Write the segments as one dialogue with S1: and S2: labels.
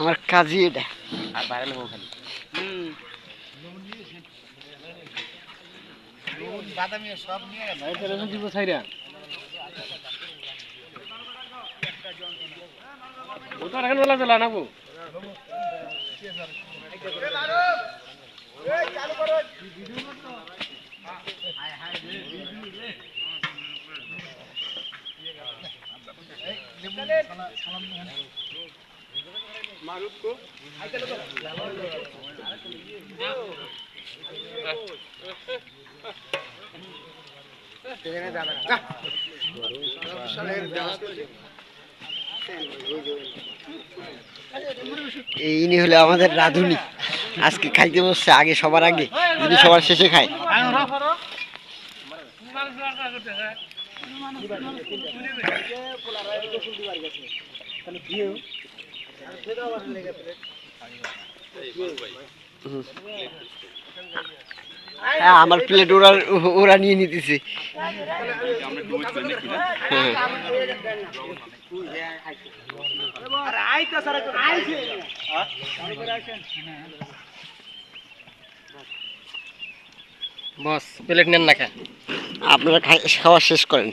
S1: আমার কাজই এটা।
S2: আর ভাইরাল হব খালি বাদামি সব নিয়ে
S3: দিব ছাইরা ওটা এখন বলা চলা নাকু।
S1: ইনি হলো আমাদের রাধুনি। আজকে খাইতে বসছে আগে, সবার আগে। যদি সবার শেষে খায়। হ্যাঁ আমার প্লেট ওরা ওরা নিয়ে নিতেছে।
S3: বস প্লেট নেন না খা
S1: আপনারা খাই- খাওয়া শেষ করেন।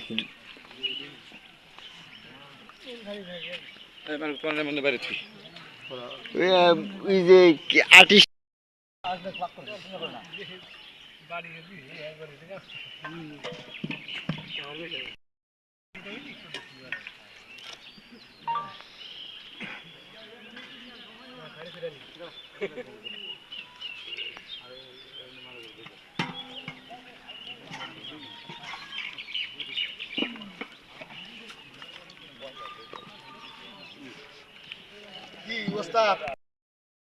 S1: ওই যে আর্টিস্ট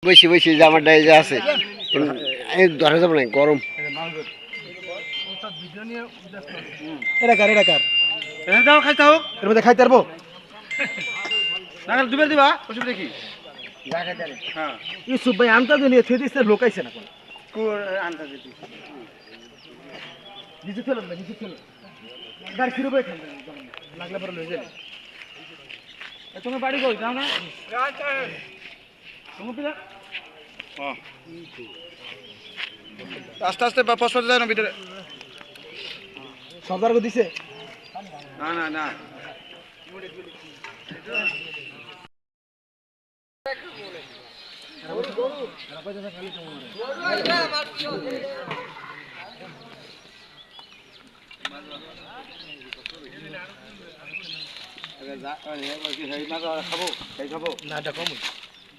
S1: বসে বসে জামাটা এই যে আছে। ধরা যাবে না গরম।
S3: এটা কার এটা কার?
S2: এটা দাও খাইতে হোক।
S3: এর মধ্যে খাইতে পারব?
S2: না দুবে দিবা অসুবিধা কি হ্যাঁ।
S3: ইউসুফ ভাই আনতা দুনিয়া থুয়ে দিচ্ছে লোকাইছে না কোন?
S2: কুর আনতে দিতি
S3: নিচে ফেলেন না নিচে ফেলেন গাড়ি ফিরে বই খান লাগলে পরে লয়ে যাবে।
S2: তোমার বাড়ি কই? যাও না। আস্তে আস্তে ফসফেট যায় না ভিতরে।
S3: সর্দার দিছে?
S2: না না না। খাব? খাই খাব?
S3: না এটা কম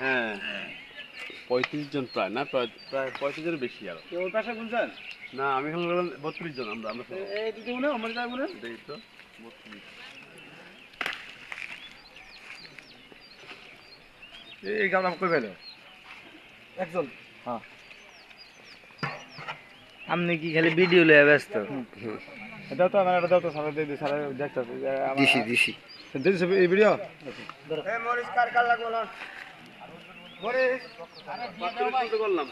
S4: হ্যাঁ। পঁয়ত্রিশ জন প্রায় না? প্রায় প্রায় পঁয়ত্রিশ জনের বেশি আর।
S2: ওই পাশে গুনছেন
S4: না আমি এখন বললাম বত্রিশ জন আমরা আমরা
S2: এই দিদি মনে আমার যাই মনে
S4: দেখি তো বত্রিশ।
S2: এই গাছ কই পেলে
S3: একজন?
S5: আপনি কি খালি ভিডিও লয়ে ব্যস্ত?
S2: এটাও তো আমার এটাও তো সারা দিয়ে দিই সারা দেখতে
S1: দিছি দিছি।
S2: দিদি এই ভিডিও
S4: করলাম